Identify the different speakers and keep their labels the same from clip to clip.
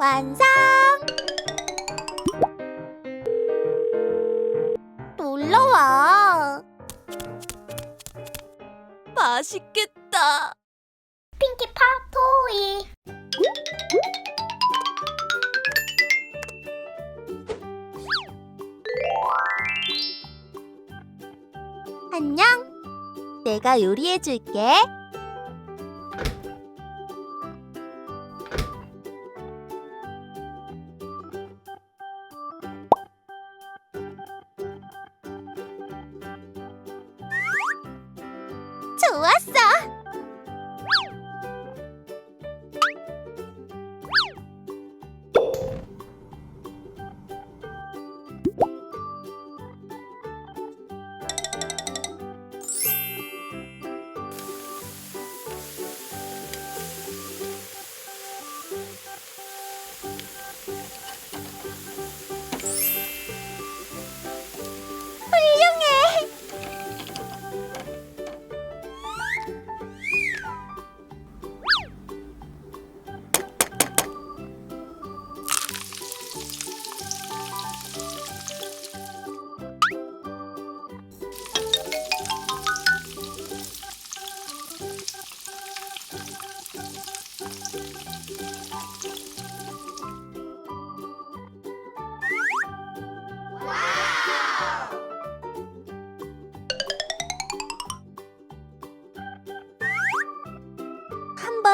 Speaker 1: 완성! 놀러와.
Speaker 2: 맛있겠다.
Speaker 1: 핑키 파 토이. 안녕. 내가 요리해 줄게. 좋았어.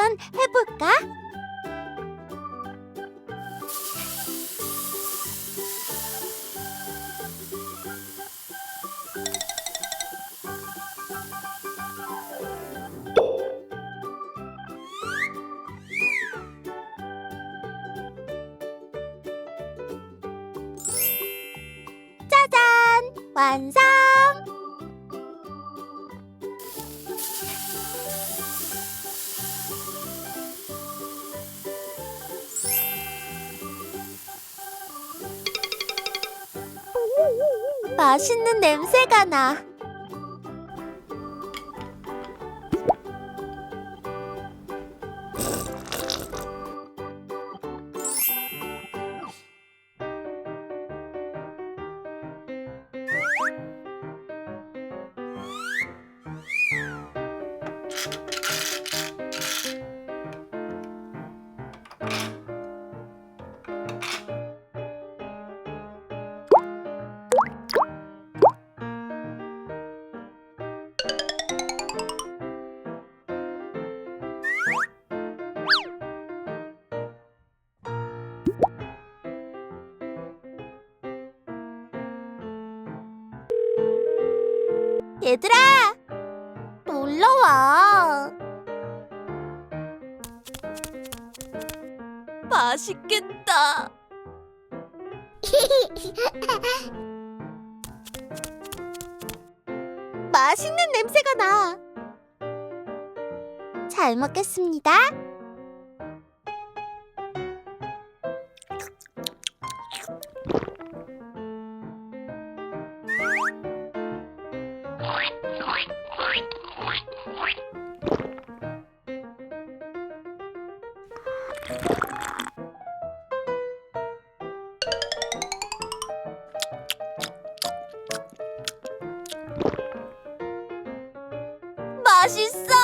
Speaker 1: 한번 해볼까? 짜잔! 완성! 맛있는 냄새가 나. 얘들아, 놀러 와.
Speaker 2: 맛있겠다.
Speaker 1: 맛있는 냄새가 나. 잘 먹겠습니다.
Speaker 2: 맛있어!